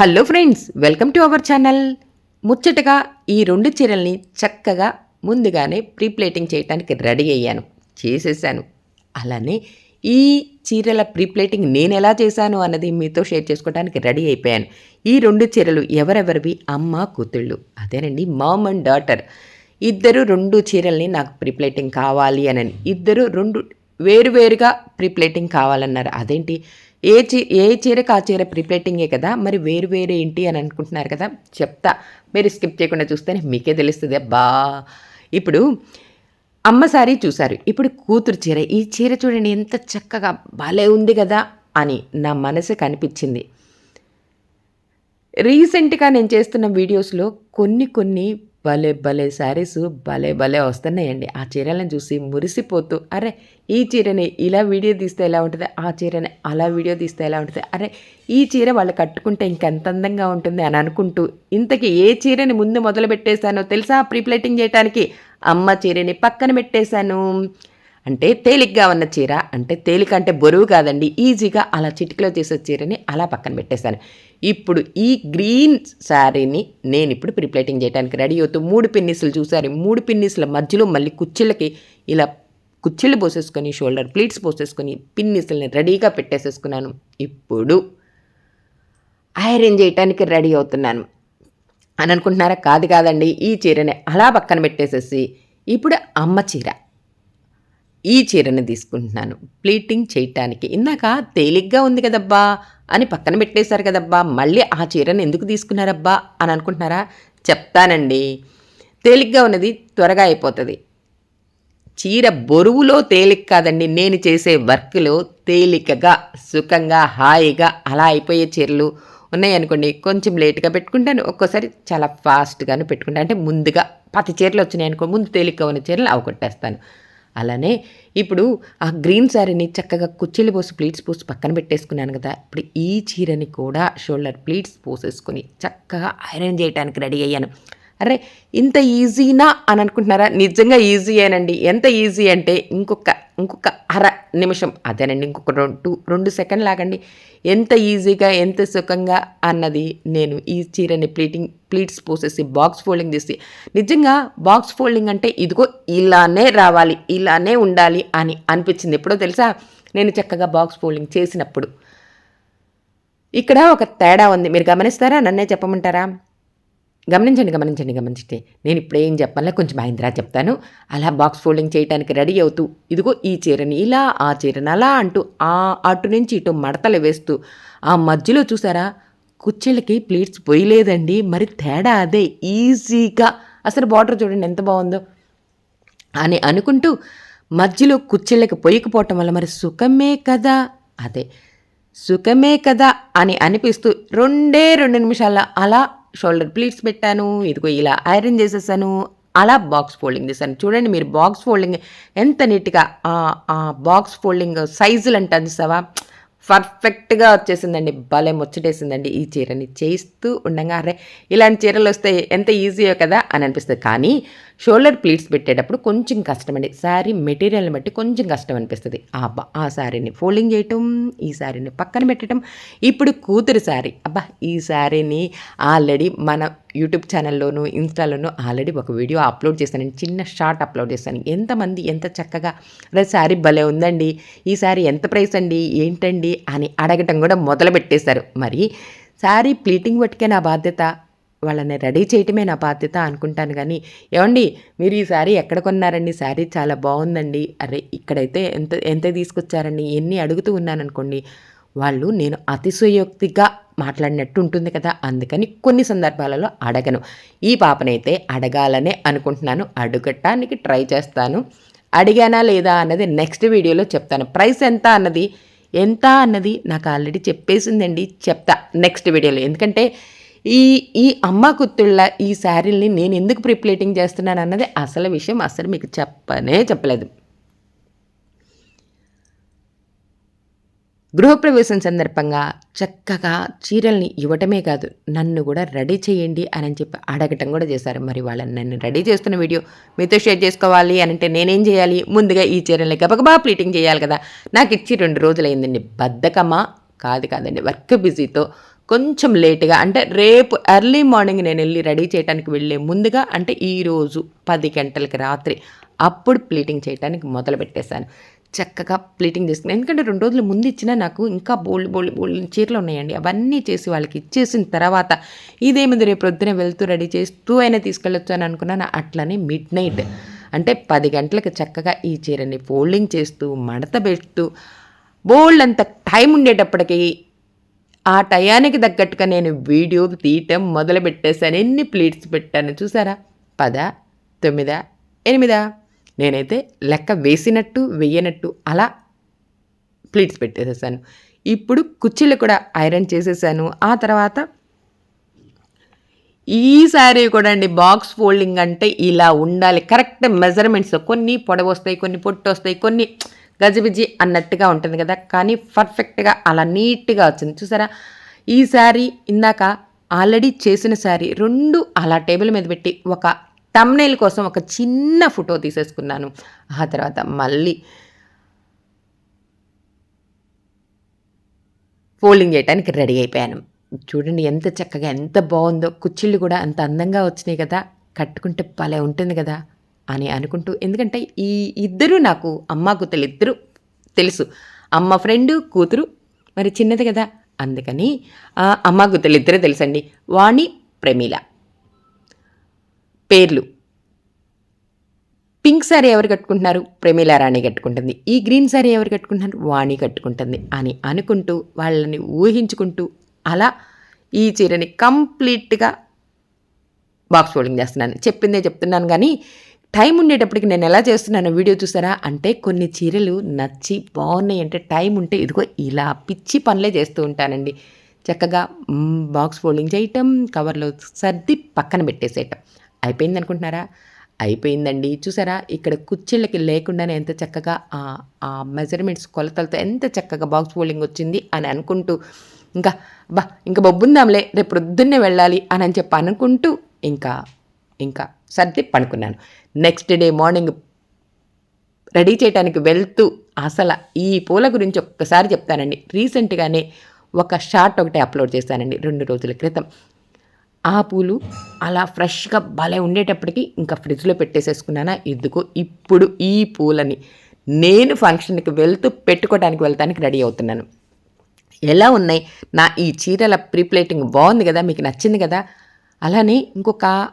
Hello friends welcome to our channel. ముచ్చటగా ఈ రెండు చీరల్ని చక్కగా ముందుగానే ప్రీ ప్లేటింగ్ చేయడానికి రెడీ అయ్యాను చేసేసాను. అలానే ఈ చీరల ప్రీ ప్లేటింగ్ నేను ఎలా చేశాను అన్నది మీతో షేర్ చేసుకోవడానికి రెడీ అయిపోయాను. ఈ రెండు చీరలు ఎవరెవరివి? అమ్మ కూతుళ్ళు. అదేనండి మామ్ అండ్ డాటర్. ఇద్దరు రెండు చీరల్ని నాకు ప్రీప్లేటింగ్ కావాలి అని ఇద్దరు రెండు వేరువేరుగా ప్రీప్లేటింగ్ కావాలన్నారు. అదేంటి? ఏ చీ ఏ చీరకు ఆ చీర ప్రిప్లేటింగే కదా మరి వేరు వేరే ఏంటి అని అనుకుంటున్నారు కదా చెప్తా. మీరు స్కిప్ చేయకుండా చూస్తేనే మీకే తెలుస్తుంది అబ్బా. ఇప్పుడు అమ్మ సారీ చూశారు. ఇప్పుడు కూతురు చీర ఈ చీర చూడండి ఎంత చక్కగా భలే ఉంది కదా అని నా మనసు కనిపించింది. రీసెంట్గా నేను చేస్తున్న వీడియోస్లో కొన్ని కొన్ని భలే భలే శారీస్ భలే భలే వస్తున్నాయండి. ఆ చీరలను చూసి మురిసిపోతూ అరే ఈ చీరని ఇలా వీడియో తీస్తే ఎలా ఉంటుంది? ఆ చీరని అలా వీడియో తీస్తే ఎలా ఉంటుంది? అరే ఈ చీర వాళ్ళు కట్టుకుంటే ఇంకెంత అందంగా ఉంటుంది అని అనుకుంటూ ఇంతకీ ఏ చీరని ముందు మొదలు పెట్టేశానో తెలుసా ప్రీప్లేటింగ్ చేయడానికి అమ్మ చీరని పక్కన పెట్టేశాను. అంటే తేలిగ్గా ఉన్న చీర అంటే తేలిక అంటే బరువు కాదండి ఈజీగా అలా చిటికలో చేసే చీరని అలా పక్కన పెట్టేశాను. ఇప్పుడు ఈ గ్రీన్ శారీని నేను ఇప్పుడు ప్రిప్లేటింగ్ చేయడానికి రెడీ అవుతూ మూడు పిన్నిస్లు చూసారు మూడు పిన్నిస్ల మధ్యలో మళ్ళీ కుచ్చిళ్ళకి ఇలా కుచ్చిళ్ళు పోసేసుకొని షోల్డర్ ప్లీట్స్ పోసేసుకొని పిన్నిస్లని రెడీగా పెట్టేసేసుకున్నాను. ఇప్పుడు ఐరన్ చేయటానికి రెడీ అవుతున్నాను. అని అనుకుంటున్నారా? కాదు కాదండి. ఈ చీరని అలా పక్కన పెట్టేసేసి ఇప్పుడు అమ్మ చీర. ఈ చీరని తీసుకుంటున్నాను. ప్లీటింగ్ చేయటానికి. ఇందాక తేలిగ్గా ఉంది కదబ్బా అని పక్కన పెట్టేశారు కదబ్బా. మళ్ళీ ఆ చీరను ఎందుకు తీసుకున్నారబ్బా అని అనుకుంటున్నారా? చెప్తానండి. తేలిగ్గా ఉన్నది త్వరగా అయిపోతుంది. చీర బరువులో తేలిక కాదండి. నేను చేసే వర్క్లో తేలికగా సుఖంగా హాయిగా అలా అయిపోయే చీరలు ఉన్నాయనుకోండి కొంచెం లేట్గా పెట్టుకుంటాను. ఒక్కోసారి చాలా ఫాస్ట్గాను పెట్టుకుంటాను. అంటే ముందుగా పది చీరలు వచ్చినాయి అనుకో ముందు తేలిక ఉన్న చీరలు అవి కొట్టేస్తాను. అలానే ఇప్పుడు ఆ గ్రీన్ శారీని చక్కగా కుచ్చిళ్ళు పోసి ప్లీట్స్ పోసి పక్కన పెట్టేసుకున్నాను కదా ఇప్పుడు ఈ చీరని కూడా షోల్డర్ ప్లీట్స్ పోసేసుకొని చక్కగా ఐరన్ చేయడానికి రెడీ అయ్యాను. అరే ఇంత ఈజీనా అని అనుకుంటున్నారా? నిజంగా ఈజీయేనండి ఎంత ఈజీ అంటే ఇంకొక ఇంకొక అర నిమిషం. అదేనండి ఇంకొక రెండు రెండు సెకండ్ లాగండి. ఎంత ఈజీగా ఎంత సుఖంగా అన్నది నేను ఈ చీరని ప్లీటింగ్ ప్లీట్స్ పోసేసి బాక్స్ ఫోల్డింగ్ చేసి నిజంగా బాక్స్ ఫోల్డింగ్ అంటే ఇదిగో ఇలానే రావాలి ఇలానే ఉండాలి అని అనిపించింది. ఎప్పుడో తెలుసా? నేను చక్కగా బాక్స్ ఫోల్డింగ్ చేసినప్పుడు. ఇక్కడ ఒక తేడా ఉంది. మీరు గమనిస్తారా? నన్నే చెప్పమంటారా? గమనించండి గమనించండి గమనించండి. నేను ఇప్పుడేం ఏం చెప్పాలో కొంచెం మహేంద్రా చెప్తాను. అలా బాక్స్ ఫోల్డింగ్ చేయడానికి రెడీ అవుతూ ఇదిగో ఈ చీరని ఇలా ఆ చీరని అలా అంటూ ఆ అటు నుంచి ఇటు మడతలు వేస్తూ ఆ మధ్యలో చూసారా? కుచ్చెళ్ళకి ప్లేట్స్ పోయలేదండి. మరి తేడా అదే ఈజీగా అసలు బార్డర్ చూడండి ఎంత బాగుందో. అని అనుకుంటూ మధ్యలో కుచ్చెళ్ళకి పొయ్యకపోవటం వల్ల మరి సుఖమే కదా? అదే సుఖమే కదా అని అనిపిస్తూ రెండే రెండు నిమిషాల అలా షోల్డర్ ప్లీట్స్ పెట్టాను ఇదిగో ఇలా ఐరన్ చేసేసాను అలా బాక్స్ ఫోల్డింగ్ చేశాను. చూడండి మీరు బాక్స్ ఫోల్డింగ్ ఎంత నీట్గా ఆ బాక్స్ ఫోల్డింగ్ సైజులు అంటే సవా పర్ఫెక్ట్గా వచ్చేసిందండి. భలే ముచ్చటేసిందండి ఈ చీరని. చేస్తూ ఉండగా అరే ఇలాంటి చీరలు వస్తే ఎంత ఈజీయో కదా అని అనిపిస్తుంది. కానీ షోల్డర్ ప్లీట్స్ పెట్టేటప్పుడు కొంచెం కష్టం అండి శారీ మెటీరియల్ని బట్టి కొంచెం కష్టం అనిపిస్తుంది అబ్బా ఆ శారీని ఫోల్డింగ్ చేయటం ఈ శారీని పక్కన పెట్టడం ఇప్పుడు కూతురు శారీ. అబ్బా ఈ శారీని ఆల్రెడీ మన యూట్యూబ్ ఛానల్లోనూ ఇన్స్టాలోనూ ఆల్రెడీ ఒక వీడియో అప్లోడ్ చేశాను చిన్న షార్ట్ అప్లోడ్ చేశాను. ఎంతమంది ఎంత చక్కగా అదే శారీ భలే ఉందండి. ఈ శారీ ఎంత ప్రైస్ అండి? ఏంటండి? అని అడగటం కూడా మొదలు పెట్టేశారు మరి శారీ ప్లీటింగ్ పట్టుకే నా బాధ్యత? వాళ్ళని రెడీ చేయటమే నా బాధ్యత అనుకుంటాను కానీ ఏమండి మీరు ఈ శారీ ఎక్కడ కొన్నారండి? శారీ చాలా బాగుందండి. అరే ఇక్కడైతే ఎంత ఎంత తీసుకొచ్చారండి? ఎన్ని అడుగుతూ ఉన్నాను అనుకోండి వాళ్ళు నేను అతిశయోక్తిగా మాట్లాడినట్టు ఉంటుంది కదా? అందుకని కొన్ని సందర్భాలలో అడగను. ఈ పాపనైతే అడగాలనే అనుకుంటున్నాను. అడగటానికి ట్రై చేస్తాను. అడిగానా లేదా అన్నది నెక్స్ట్ వీడియోలో చెప్తాను. ప్రైస్ ఎంత అన్నది? ఎంత అన్నది నాకు ఆల్రెడీ చెప్పేసిందండి. చెప్తా నెక్స్ట్ వీడియోలో. ఎందుకంటే ఈ ఈ అమ్మ కుత్తుళ్ళ ఈ శారీల్ని నేను ఎందుకు ప్రిప్లేటింగ్ చేస్తున్నాను అన్నది అసలు విషయం అసలు మీకు చెప్పనే చెప్పలేదు. గృహప్రవేశం సందర్భంగా చక్కగా చీరల్ని ఇవ్వటమే కాదు నన్ను కూడా రెడీ చేయండి అని చెప్పి అడగటం కూడా చేశారు. మరి వాళ్ళని నన్ను రెడీ చేస్తున్న వీడియో మీతో షేర్ చేసుకోవాలి అని అంటే నేనేం చేయాలి? ముందుగా ఈ చీరల్ని గబగబా ప్లీటింగ్ చేయాలి కదా. నాకు ఇచ్చి రెండు రోజులైందండి. బద్దకమా కాదు కాదండి. వర్క్ బిజీతో కొంచెం లేట్గా అంటే రేపు ఎర్లీ మార్నింగ్ నేను వెళ్ళి రెడీ చేయడానికి వెళ్ళే ముందుగా అంటే ఈరోజు పది గంటలకి రాత్రి అప్పుడు ప్లీటింగ్ చేయడానికి మొదలు పెట్టేశాను. చక్కగా ప్లీటింగ్ చేసుకున్నాను. ఎందుకంటే రెండు రోజుల ముందు ఇచ్చినా నాకు ఇంకా బోల్డ్ బోల్డ్ బోల్డ్ చీరలు ఉన్నాయండి. అవన్నీ చేసి వాళ్ళకి ఇచ్చేసిన తర్వాత ఇదేమిది రేపు ప్రొద్దున వెళ్తూ రెడీ చేస్తూ అయినా తీసుకెళ్ళొచ్చు అని అనుకున్నాను. అట్లనే మిడ్ నైట్ అంటే పది గంటలకు చక్కగా ఈ చీరని ఫోల్డింగ్ చేస్తూ మడత పెడుతూ బోల్డ్ అంత టైం ఉండేటప్పటికి ఆ టయానికి తగ్గట్టుగా నేను వీడియో తీయటం మొదలు పెట్టేశాను ఎన్ని ప్లేట్స్ పెట్టాను చూసారా? పద తొమ్మిదా ఎనిమిదా? నేనైతే లెక్క వేసినట్టు వేయనట్టు అలా ప్లీట్స్ పెట్టేసేసాను. ఇప్పుడు కుర్చీలు కూడా ఐరన్ చేసేసాను. ఆ తర్వాత ఈసారి కూడా అండి బాక్స్ ఫోల్డింగ్ అంటే ఇలా ఉండాలి. కరెక్ట్ మెజర్మెంట్స్ కొన్ని పొడవు వస్తాయి కొన్ని పొట్టు వస్తాయి కొన్ని గజిబిజి అన్నట్టుగా ఉంటుంది కదా. కానీ పర్ఫెక్ట్గా అలా నీట్గా వచ్చింది. చూసారా? ఈ శారీ ఇందాక ఆల్రెడీ చేసిన శారీ రెండు అలా టేబుల్ మీద పెట్టి ఒక తమ్నేల్ కోసం ఒక చిన్న ఫోటో తీసేసుకున్నాను. ఆ తర్వాత మళ్ళీ ఫోల్డింగ్ చేయడానికి రెడీ అయిపోయాను. చూడండి ఎంత చక్కగా ఎంత బాగుందో. కుచ్చిళ్ళు కూడా అంత అందంగా వచ్చినాయి కదా. కట్టుకుంటే భలే ఉంటుంది కదా. అని అనుకుంటూ ఎందుకంటే ఈ ఇద్దరు నాకు అమ్మ కూతురు ఇద్దరు తెలుసు. అమ్మ ఫ్రెండు కూతురు మరి చిన్నది కదా. అందుకని అమ్మ కూతురు ఇద్దరే తెలుసండి. వాణి ప్రమీల. పేర్లు. పింక్ శారీ ఎవరు కట్టుకుంటున్నారు? ప్రమీల రాణి కట్టుకుంటుంది. ఈ గ్రీన్ శారీ ఎవరు కట్టుకుంటున్నారు? వాణి కట్టుకుంటుంది అని అనుకుంటూ వాళ్ళని ఊహించుకుంటూ అలా ఈ చీరని కంప్లీట్గా బాక్స్ ఫోల్డింగ్ చేస్తున్నాను. చెప్పిందే చెప్తున్నాను కానీ టైం ఉండేటప్పటికి నేను ఎలా చేస్తున్నాను వీడియో చూసారా? అంటే కొన్ని చీరలు నచ్చి బాగున్నాయి అంటే టైం ఉంటే ఇదిగో ఇలా పిచ్చి పనులే చేస్తూ ఉంటానండి. చక్కగా బాక్స్ ఫోల్డింగ్ చేయటం కవర్లో సర్ది పక్కన పెట్టేసేయటం. అయిపోయింది అనుకుంటున్నారా? అయిపోయిందండి. చూసారా? ఇక్కడ కుర్చీళ్ళకి లేకుండానే ఎంత చక్కగా ఆ మెజర్మెంట్స్ కొలతలతో ఎంత చక్కగా బాక్స్ ఫోల్డింగ్ వచ్చింది అని అనుకుంటూ ఇంకా బా ఇంకా బొబ్బుందాంలే రేపు పొద్దున్నే వెళ్ళాలి అని అని చెప్పి అనుకుంటూ ఇంకా ఇంకా సర్ది పడుకున్నాను. నెక్స్ట్ డే మార్నింగ్ రెడీ చేయడానికి వెళ్తూ అసలు ఈ పూల గురించి ఒక్కసారి చెప్తానండి. రీసెంట్గానే ఒక షార్ట్ ఒకటి అప్లోడ్ చేశానండి రెండు రోజుల క్రితం. ఆ పూలు అలా ఫ్రెష్గా భలే ఉండేటప్పటికి ఇంకా ఫ్రిడ్జ్లో పెట్టేసేసుకున్నానా? ఎందుకో ఇప్పుడు ఈ పూలని నేను ఫంక్షన్కి వెళ్తూ పెట్టుకోవడానికి వెళ్తానికి రెడీ అవుతున్నాను. ఎలా ఉన్నాయి? నా ఈ చీరల ప్రీప్లేటింగ్ బాగుంది కదా మీకు నచ్చింది కదా? అలానే ఇంకొక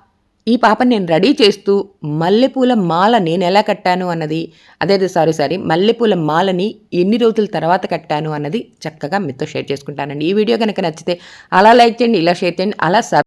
ఈ పాపని నేను రెడీ చేస్తూ మల్లెపూల మాల నేను ఎలా కట్టాను అన్నది అదే సారీ సారీ మల్లెపూల మాలని ఎన్ని రోజుల తర్వాత కట్టాను అన్నది చక్కగా మీతో షేర్ చేసుకుంటానండి. ఈ వీడియో కనుక నచ్చితే అలా లైక్ చేయండి ఇలా షేర్ చేయండి అలా